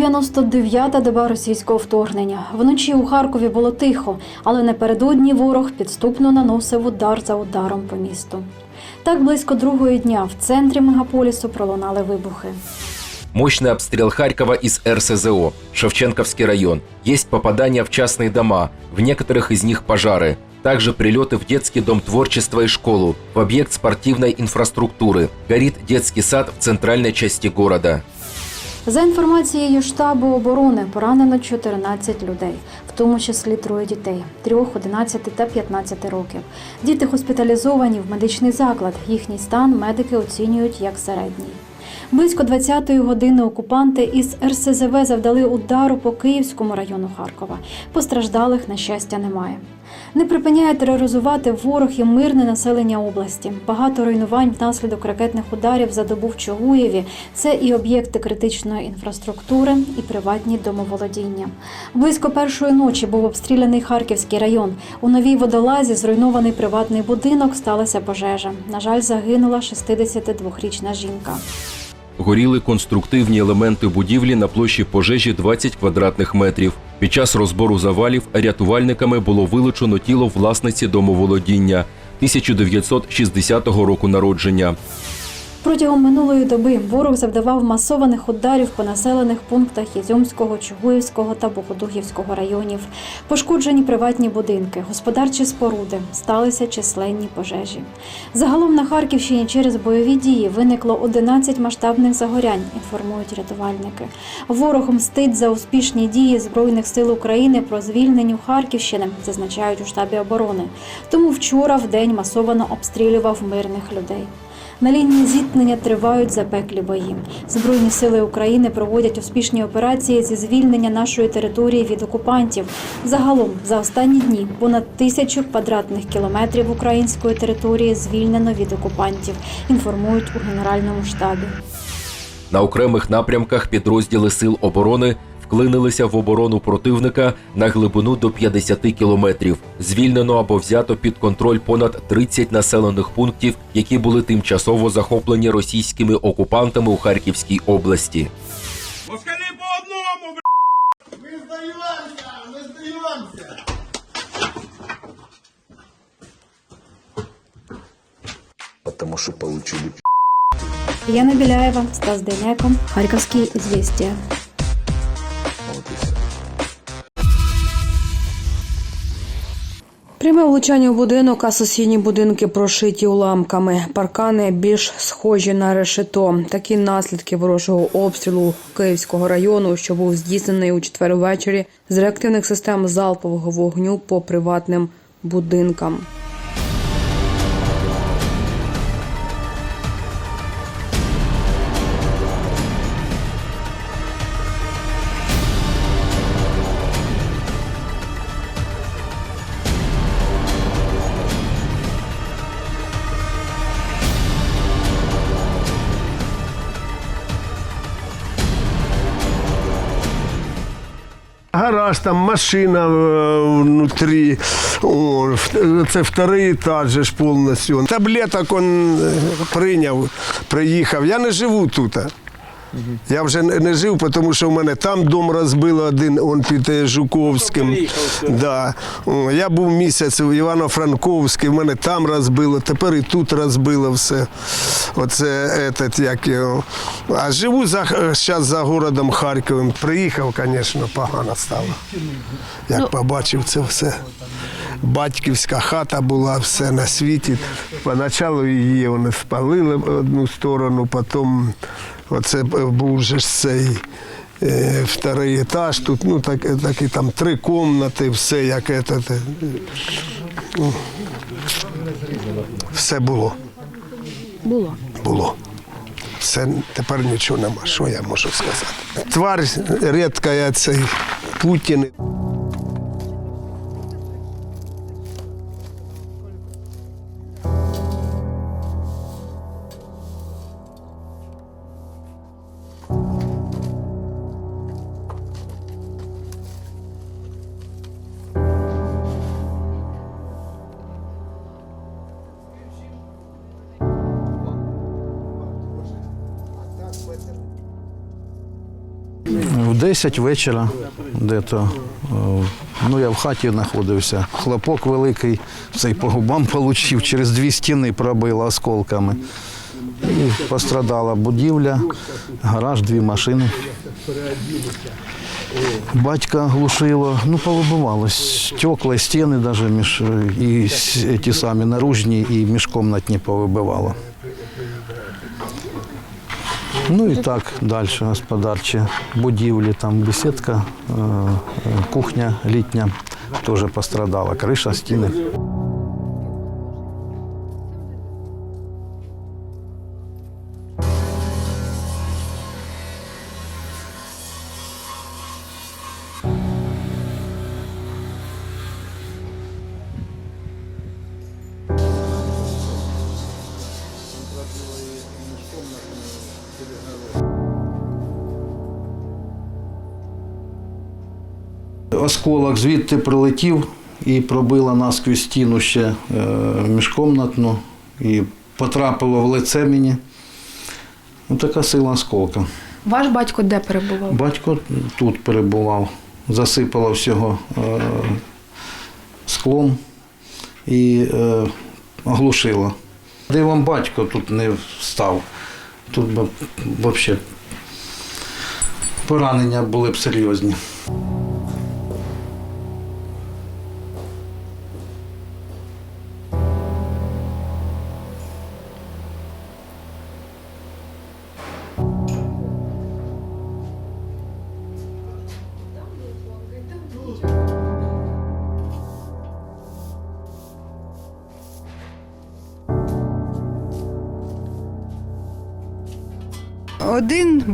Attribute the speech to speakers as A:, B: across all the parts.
A: 99-та доба російського вторгнення. Вночі у Харкові було тихо, але напередодні ворог підступно наносив удар за ударом по місту. Так близько другої дня в центрі мегаполісу пролунали вибухи.
B: Мощный обстрел Харькова из РСЗО, Шевченковский район. Есть попадания в частные дома, в некоторых из них пожары. Также прилеты в детский дом творчества и школу, в объект спортивной инфраструктуры. Горит детский сад в центральной части города.
A: За інформацією штабу оборони, поранено 14 людей, в тому числі троє дітей 3, 11 та 15 років. Діти госпіталізовані в медичний заклад. Їхній стан медики оцінюють як середній. Близько 20-ї години окупанти із РСЗВ завдали удару по Київському району Харкова. Постраждалих, на щастя, немає. Не припиняє тероризувати ворог і мирне населення області. Багато руйнувань внаслідок ракетних ударів за добу в Чугуєві. Це і об'єкти критичної інфраструктури, і приватні домоволодіння. Близько першої ночі був обстріляний Харківський район. У новій водолазі зруйнований приватний будинок сталася пожежа. На жаль, загинула 62-річна жінка.
B: Горіли конструктивні елементи будівлі на площі пожежі 20 квадратних метрів. Під час розбору завалів рятувальниками було вилучено тіло власниці домоволодіння 1960 року народження.
A: Протягом минулої доби ворог завдавав масованих ударів по населених пунктах Ізюмського, Чугуївського та Богодугівського районів. Пошкоджені приватні будинки, господарчі споруди, сталися численні пожежі. Загалом на Харківщині через бойові дії виникло 11 масштабних загорянь, інформують рятувальники. Ворог мстить за успішні дії Збройних сил України про звільненню Харківщини, зазначають у штабі оборони. Тому вчора в день масовано обстрілював мирних людей. На лінії зіткнення тривають запеклі бої. Збройні сили України проводять успішні операції зі звільнення нашої території від окупантів. Загалом за останні дні понад тисячу квадратних кілометрів української території звільнено від окупантів. Інформують у генеральному штабі.
B: На окремих напрямках підрозділи сил оборони вклинилися в оборону противника на глибину до 50 кілометрів. Звільнено або взято під контроль понад 30 населених пунктів, які були тимчасово захоплені російськими окупантами у Харківській області.
C: Москалі по одному, бля!
D: Ми здаємося! Ми здаємося!
E: потому что получили
A: Яна Біляєва, Стас Дейнеко, Харківські звістія.
E: Вот.
F: Пряме влучання в будинок, а сусідні будинки прошиті уламками. Паркани більш схожі на решето. Такі наслідки ворожого обстрілу Київського району, що був здійснений у четвер ввечері з реактивних систем залпового вогню по приватним будинкам.
D: Гараж, там машина е, внутрі. О, це вторий етаж же ж повністю. Таблеток он е, прийняв, приїхав. Я не живу тут. Я вже не не жив, тому що в мене там дом розбили один, он під е, Жуковським. Да. О, Я був місяць в Івано-Франковській, в мене там розбило, тепер і тут розбило все. Оце этот, як його. А живу за, зараз за городом Харковим. Приїхав, звісно, погано стало. Як побачив це все. Батьківська хата була, все на світі. Поначалу її вони спалили в одну сторону, потім оце був вже ж цей е, вторий етаж. Тут ну, так, такі там три кімнати, все як ну, все було.
F: Було.
D: Було. Все, тепер нічого нема. Що я можу сказати? Тварь рідка, цей Путін.
G: В 10 вечора, де-то, е, ну я в хаті знаходився. Хлопок великий, цей по губам отримав, через дві стіни пробило осколками. І Пострадала будівля, гараж, дві машини. Батька глушило, ну повибивало, стекла, стіни навіть між е, і ті самі наружні, і міжкомнатні повибивало. Ну і так далі господарчі будівлі, там бесідка, е, е, кухня літня теж пострадала, криша, стіни. Осколок звідти прилетів і пробило насквозь стіну ще е, міжкомнатну і потрапило в лице мені. Ну, така сила осколка.
H: Ваш батько де перебував?
G: Батько тут перебував, засипало всього е, склом і е, оглушило. Дивом батько тут не встав. Тут б взагалі поранення були б серйозні.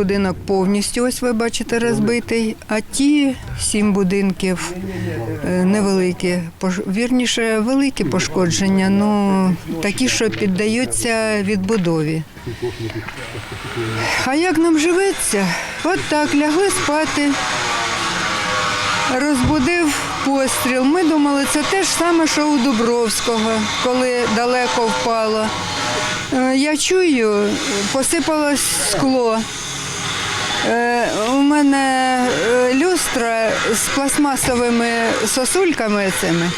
I: Будинок повністю, ось ви бачите, розбитий, а ті сім будинків е, невеликі, вірніше, великі пошкодження, ну такі, що піддаються відбудові. А як нам живеться? От так, лягли спати, розбудив постріл. Ми думали, це те ж саме, що у Дубровського, коли далеко впало. Е, Я чую, посипалось скло. Е, У мене е, люстра з пластмасовими сосульками цими.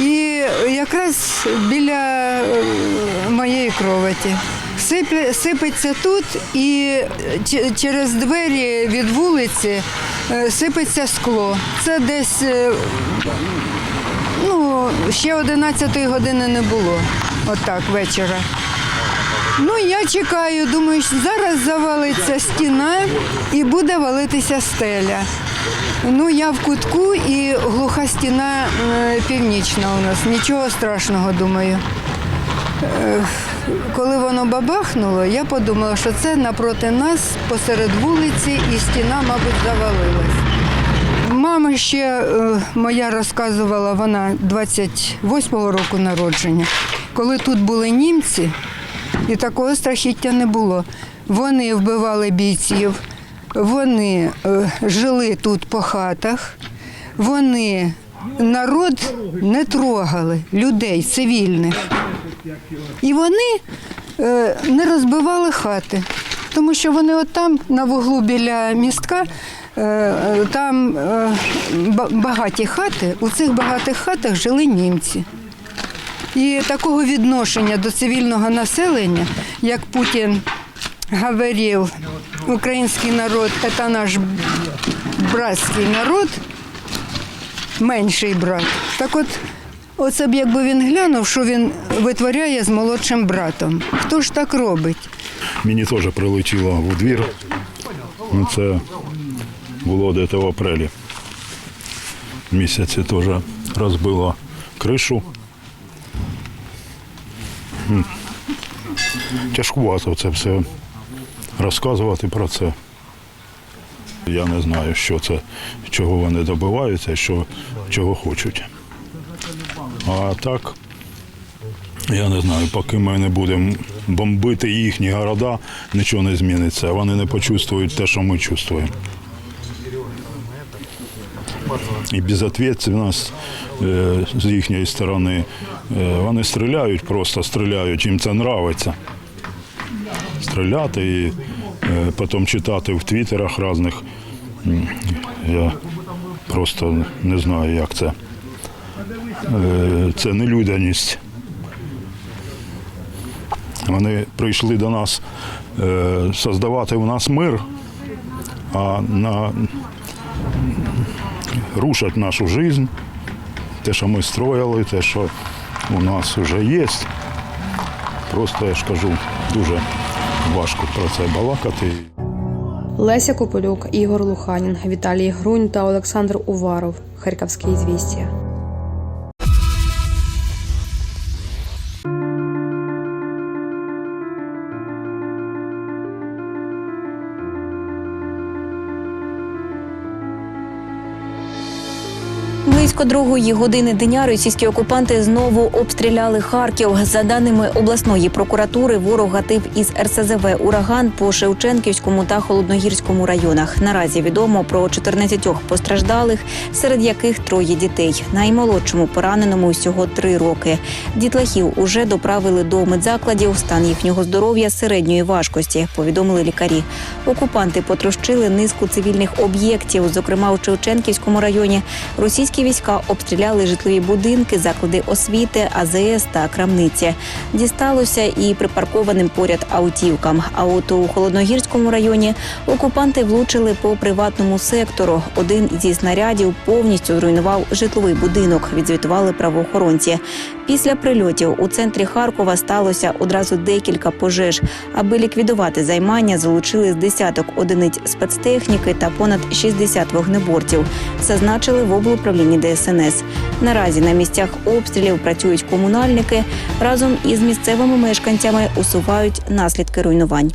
I: І якраз біля е, моєї кроваті. Сипеться тут і через двері від вулиці сипеться скло. Це десь ну, ще 11 години не було, отак вечора. Ну, я чекаю, думаю, що зараз завалиться стіна і буде валитися стеля. Ну, я в кутку і глуха стіна е, північна у нас. Нічого страшного, думаю. Коли воно бабахнуло, я подумала, що це напроти нас посеред вулиці і стіна, мабуть, завалилась. Мама ще е, моя розказувала, вона 28-го року народження, коли тут були німці, і такого страхіття не було. Вони вбивали бійців, вони е, жили тут по хатах, вони народ не трогали, людей цивільних. І вони е, не розбивали хати, тому що вони от там, на вуглу біля містка, е, там багаті хати, у цих багатих хатах жили німці. І такого відношення до цивільного населення, як Путін говорив, український народ це наш братський народ, менший брат. Так от, оце б якби він глянув, що він витворяє з молодшим братом. Хто ж так робить?
J: Мені теж прилетіло у двір. Ну, Це було десь в апрелі. Місяці теж розбило кришу. Тяжкувато це все розказувати про це. Я не знаю, що це, чого вони добиваються, що, чого хочуть. А так, я не знаю, поки ми не будемо бомбити їхні города, нічого не зміниться. Вони не почувствують те, що ми чувствуємо. І безответственність е, з їхньої сторони. Е, вони стріляють, просто стріляють, їм це подобається. Стріляти і е, потім читати в твіттерах різних, Я просто не знаю, як це. Е, Це не людяність. Вони прийшли до нас е, создавати у нас мир, а на, рушать нашу життя, те, що ми строїли, те, що у нас вже є. Просто я ж кажу, дуже важко про це балакати.
F: Леся Кополюк, Ігор Луханін, Віталій Грунь та Олександр Уваров. Харківські звістя.
K: Близько другої години дня російські окупанти знову обстріляли Харків. За даними обласної прокуратури, ворог гатив із РСЗВ ураган по Шевченківському та Холодногірському районах. Наразі відомо про 14 постраждалих, серед яких троє дітей. Наймолодшому пораненому всього три роки. Дітлахів уже доправили до медзакладів. Стан їхнього здоров'я середньої важкості. Повідомили лікарі. Окупанти потрощили низку цивільних об'єктів, зокрема у Шевченківському районі. Російські війська обстріляли житлові будинки, заклади освіти, АЗС та крамниці. Дісталося і припаркованим поряд автівкам. А от у холодногірському районі окупанти влучили по приватному сектору. Один зі снарядів повністю зруйнував житловий будинок. Відзвітували правоохоронці. Після прильотів у центрі Харкова сталося одразу декілька пожеж. Аби ліквідувати займання, залучили з десяток одиниць спецтехніки та понад 60 вогнеборців. Зазначили в облуправлінні ДСНС. Наразі на місцях обстрілів працюють комунальники. Разом із місцевими мешканцями усувають наслідки руйнувань.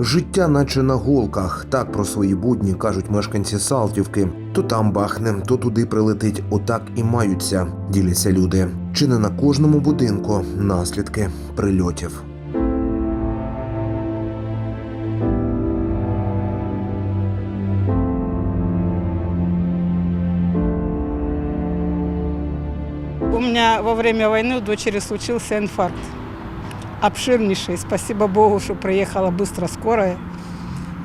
L: Життя, наче на голках, так про свої будні кажуть мешканці Салтівки. То там бахне, то туди прилетить. Отак і маються, діляться люди. Чи не на кожному будинку наслідки прильотів.
M: Во время войны у дочери случился инфаркт. Обширнейший. Спасибо Богу, что приехала быстро скорая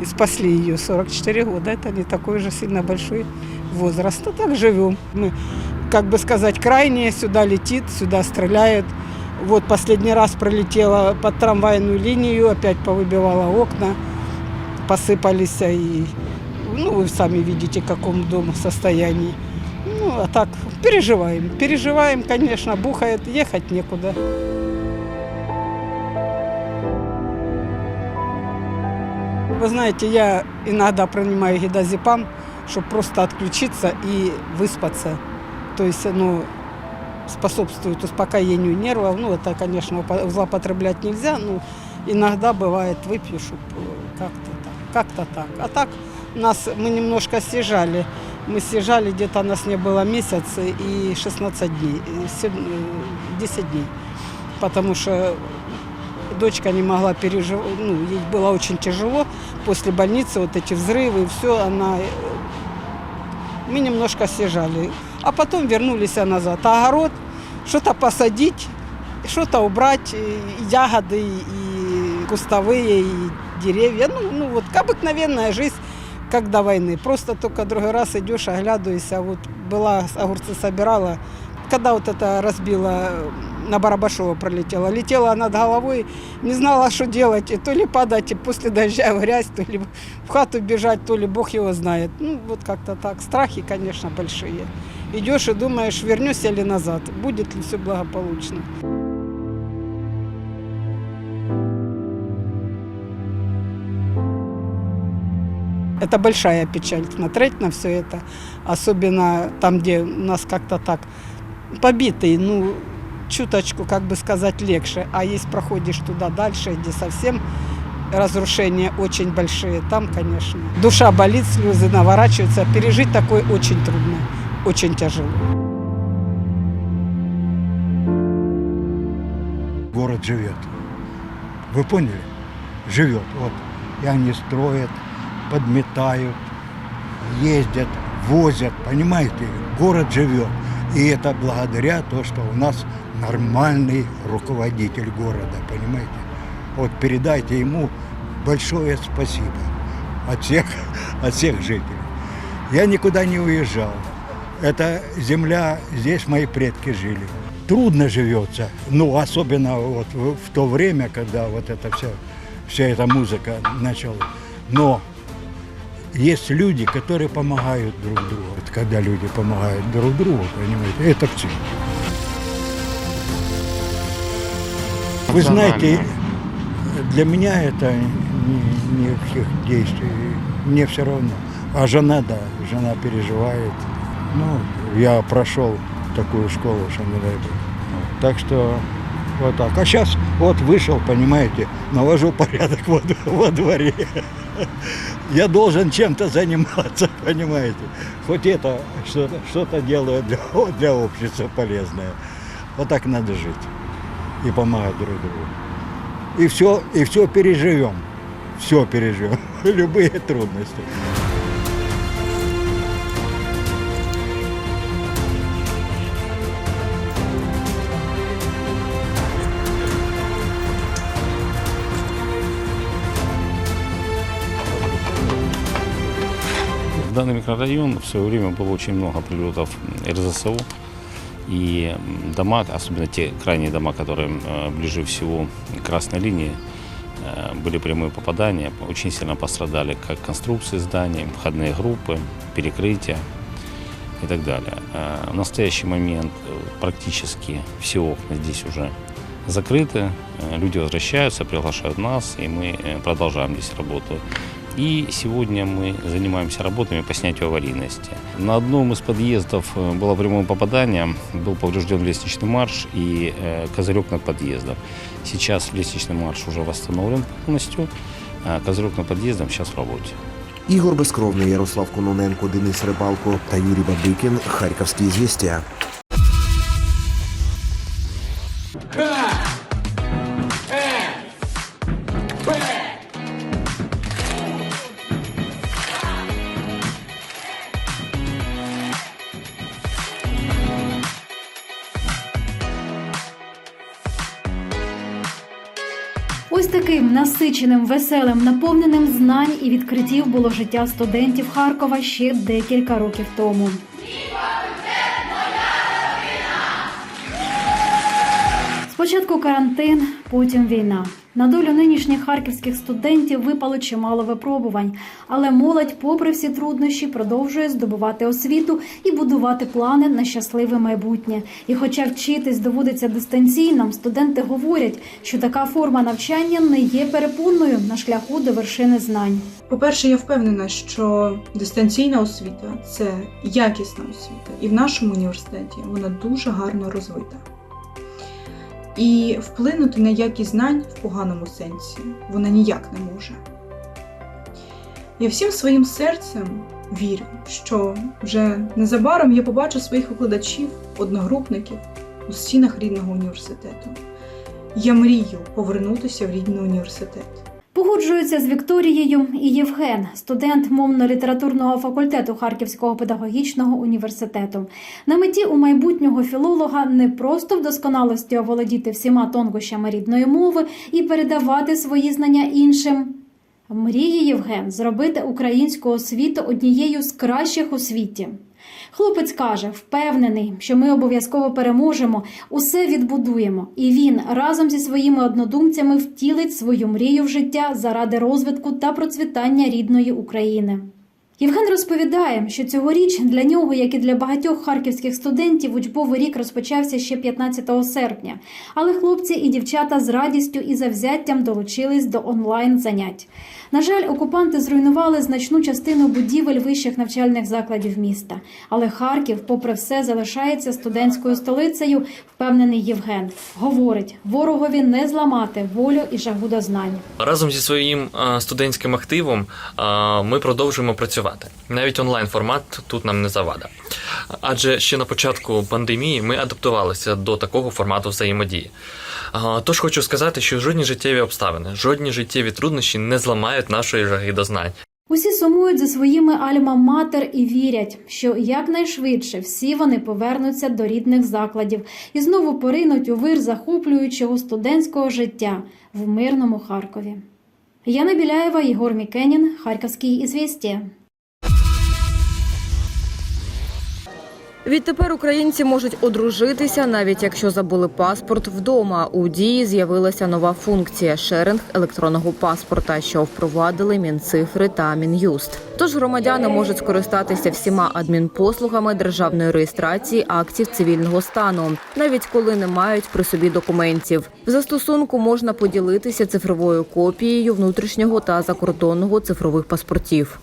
M: и спасли ее. 44 года. Это не такой же сильно большой возраст. Но так живем. Мы, как бы сказать, крайние. Сюда летит, сюда стреляют. Вот последний раз пролетела под трамвайную линию, опять повыбивала окна, посыпались. И, ну, вы сами видите, в каком дома состоянии. Ну, а так, переживаем. Переживаем, конечно, бухает, ехать некуда. Вы знаете, я иногда принимаю гидозепам, чтобы просто отключиться и выспаться. То есть, ну, способствует успокоению нервов. Ну, это, конечно, упо- злоупотреблять нельзя, но иногда бывает выпью, чтобы как-то так. Как-то так. А так нас мы немножко съезжали. Мы съезжали, где-то нас не было месяц и 16 дней, и сем- э, 10 дней. Потому что дочка не могла переживать, ну, ей было очень тяжело. После больницы вот эти взрывы, все, она... э, Мы немножко съезжали. А потом вернулись назад. Огород, что-то посадить, что-то убрать, и ягоды, и кустовые, и деревья. Ну, ну вот обыкновенная жизнь, как до войны. Просто только другой раз идешь, оглядываешься. Вот была, огурцы собирала, когда вот это разбило, на Барабашова пролетела. Летела над головой, не знала, что делать. И то ли падать и после дождя в грязь, то ли в хату бежать, то ли Бог его знает. Ну, вот как-то так. Страхи, конечно, большие. Идешь и думаешь, вернусь я ли назад, будет ли все благополучно. Это большая печаль смотреть на все это, особенно там, где у нас как-то так побитый, ну, чуточку, как бы сказать, легче. А если проходишь туда дальше, где совсем разрушения очень большие, там, конечно, душа болит, слезы наворачиваются. Пережить такое очень трудно, очень тяжело.
N: город живет. Вы поняли? Живет. Вот. И они строят, подметают, ездят, возят, понимаете? Город живет. И это благодаря то, что у нас нормальный руководитель города, понимаете? Вот передайте ему большое спасибо от всех, от всех жителей. Я никуда не уезжал. Это земля, здесь мои предки жили. Трудно живется, ну, особенно вот в, в то время, когда вот эта вся, вся эта музыка начала. Но есть люди, которые помогают друг другу. Вот когда люди помогают друг другу, понимаете, это все. Вы знаете, для меня это ни- никаких действий. Мне все равно. А жена, да, жена переживает. Ну, я прошел такую школу, что не дай бог. Так что вот так. А сейчас вот вышел, понимаете, навожу порядок во, во дворе. Я должен чем-то заниматься, понимаете. Хоть это что-то что делаю для, для общества полезное. Вот так надо жить и помогать друг другу. И все, и все переживем. Все переживем. Любые трудности.
O: В данный микрорайон в свое время было очень много прилетов РЗСО. И дома, особенно те крайние дома, которые э, ближе всего к красной линии, э, были прямые попадания. Очень сильно пострадали как конструкции зданий, входные группы, перекрытия и так далее. Э, В настоящий момент практически все окна здесь уже закрыты. Люди возвращаются, приглашают нас, и мы продолжаем здесь работу. И сегодня мы занимаемся работами по снятию аварийности. На одном из подъездов э, было прямое попадание, был поврежден лестничный марш и э, козырек над подъездом. Сейчас лестничный марш уже восстановлен полностью, а козырек над подъездом сейчас в работе.
L: Ігор Безкровний, Ярослав Кононенко, Денис Рибалко та Юрій Бабикін. Харківські звістя.
A: Насиченим, веселим, наповненим знань і відкриттів було життя студентів Харкова ще декілька років тому. Спочатку карантин, потім війна. На долю нинішніх харківських студентів випало чимало випробувань, але молодь, попри всі труднощі, продовжує здобувати освіту і будувати плани на щасливе майбутнє. І хоча вчитись доводиться дистанційно, студенти говорять, що така форма навчання не є перепонною на шляху до вершини знань.
H: По-перше, я впевнена, що дистанційна освіта це якісна освіта, і в нашому університеті вона дуже гарно розвита. І вплинути на якість знань в поганому сенсі вона ніяк не може. Я всім своїм серцем вірю, що вже незабаром я побачу своїх викладачів, одногрупників у стінах рідного університету. Я мрію повернутися в рідний університет.
A: Погоджуються з Вікторією і Євген, студент мовно-літературного факультету Харківського педагогічного університету. На меті у майбутнього філолога не просто в досконалості оволодіти всіма тонкощами рідної мови і передавати свої знання іншим. Мріє Євген зробити українську освіту однією з кращих у світі. Хлопець каже, впевнений, що ми обов'язково переможемо, усе відбудуємо, і він разом зі своїми однодумцями втілить свою мрію в життя заради розвитку та процвітання рідної України. Євген розповідає, що цьогоріч для нього, як і для багатьох харківських студентів, учбовий рік розпочався ще 15 серпня. Але хлопці і дівчата з радістю і завзяттям долучились до онлайн занять. На жаль, окупанти зруйнували значну частину будівель вищих навчальних закладів міста. Але Харків, попри все, залишається студентською столицею, впевнений Євген. Говорить, ворогові не зламати волю і жагу до знань.
P: Разом зі своїм студентським активом ми продовжуємо працювати. Навіть онлайн формат тут нам не завада. Адже ще на початку пандемії ми адаптувалися до такого формату взаємодії. Тож хочу сказати, що жодні життєві обставини, жодні життєві труднощі не зламають нашої жаги до.
A: Усі сумують за своїми альма-матер і вірять, що якнайшвидше всі вони повернуться до рідних закладів і знову поринуть у вир захоплюючого студентського життя в мирному Харкові. Яна Біляєва, Єгор Мікенін, Харківський ізвістія.
F: Відтепер українці можуть одружитися, навіть якщо забули паспорт вдома. У дії з'явилася нова функція шеринг електронного паспорта, що впровадили Мінцифри та Мін'юст. Тож громадяни можуть скористатися всіма адмінпослугами державної реєстрації актів цивільного стану, навіть коли не мають при собі документів. В застосунку можна поділитися цифровою копією внутрішнього та закордонного цифрових паспортів.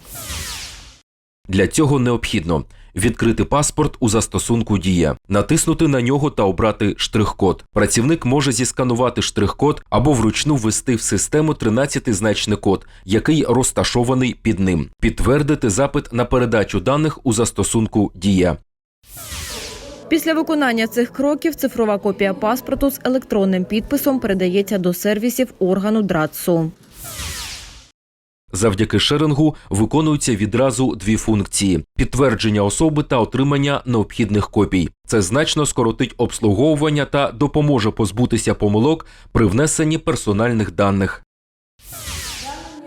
B: Для цього необхідно відкрити паспорт у застосунку Дія, натиснути на нього та обрати штрих-код. Працівник може зісканувати штрих-код або вручну ввести в систему 13-значний код, який розташований під ним. Підтвердити запит на передачу даних у застосунку Дія.
F: Після виконання цих кроків цифрова копія паспорту з електронним підписом передається до сервісів органу ДРАЦУ.
B: Завдяки шерингу виконуються відразу дві функції: підтвердження особи та отримання необхідних копій. Це значно скоротить обслуговування та допоможе позбутися помилок при внесенні персональних даних.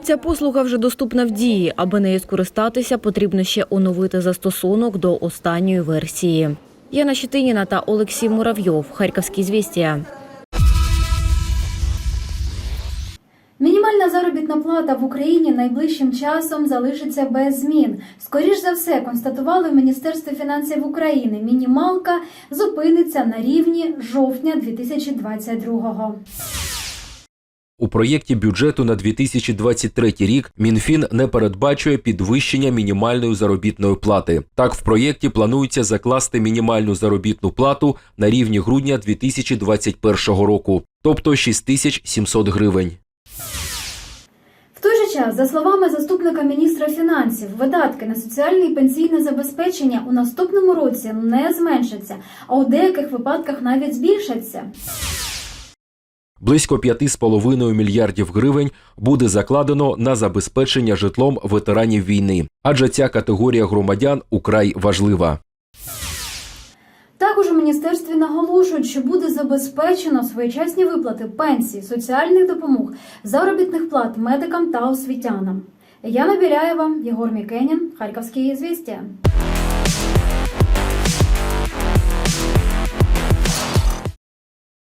F: Ця послуга вже доступна в дії. Аби нею скористатися, потрібно ще оновити застосунок до останньої версії. Яна Щетиніна та Олексій Муравйов. Харківські звістія.
A: Заробітна плата в Україні найближчим часом залишиться без змін. Скоріш за все, констатували в Міністерстві фінансів України. Мінімалка зупиниться на рівні жовтня 2022-го.
B: У проєкті бюджету на 2023 рік Мінфін не передбачує підвищення мінімальної заробітної плати. Так, в проєкті планується закласти мінімальну заробітну плату на рівні грудня 2021 року, тобто 6700 гривень.
A: В той же час, за словами заступника міністра фінансів, видатки на соціальне і пенсійне забезпечення у наступному році не зменшаться, а у деяких випадках навіть збільшаться.
B: Близько 5,5 мільярдів гривень буде закладено на забезпечення житлом ветеранів війни, адже ця категорія громадян украй важлива.
A: Також у міністерстві наголошують, що буде забезпечено своєчасні виплати пенсій, соціальних допомог, заробітних плат медикам та освітянам. Яна Біляєва, Єгор Мікенін, Харківські звістя.